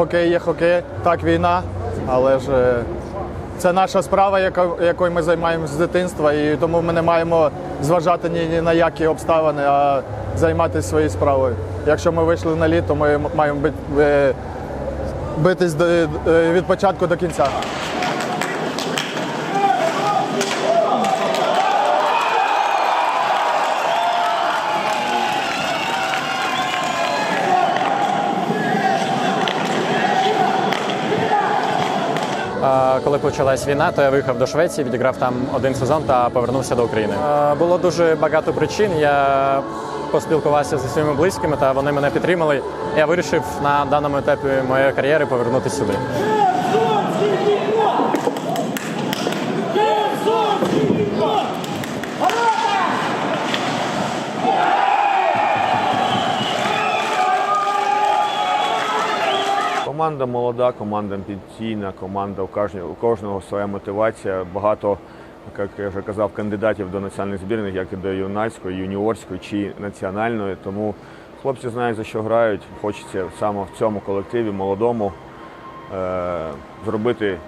хокей є хокей, так війна, але ж е, це наша справа, якою ми займаємося з дитинства, і тому ми не маємо зважати ні, на які обставини, а займатися своєю справою. Якщо ми вийшли на лід, то ми маємо е, битись е, від початку до кінця. Коли почалась війна, то я виїхав до Швеції, відіграв там один сезон та повернувся до України. Було дуже багато причин. Я поспілкувався зі своїми близькими, та вони мене підтримали. Я вирішив на даному етапі моєї кар'єри повернутися сюди. Команда молода, команда амбіційна, команда у кожного, у кожного своя мотивація. Багато, як я вже казав, кандидатів до національних збірних, як і до юнацької, юніорської чи національної. Тому хлопці знають за що грають. Хочеться саме в цьому колективі, молодому, е- зробити,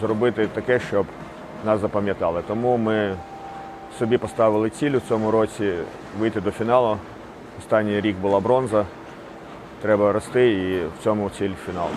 зробити таке, щоб нас запам'ятали. Тому ми собі поставили ціль у цьому році вийти до фіналу. Останній рік була бронза. Треба рости і в цьому ціль фінал.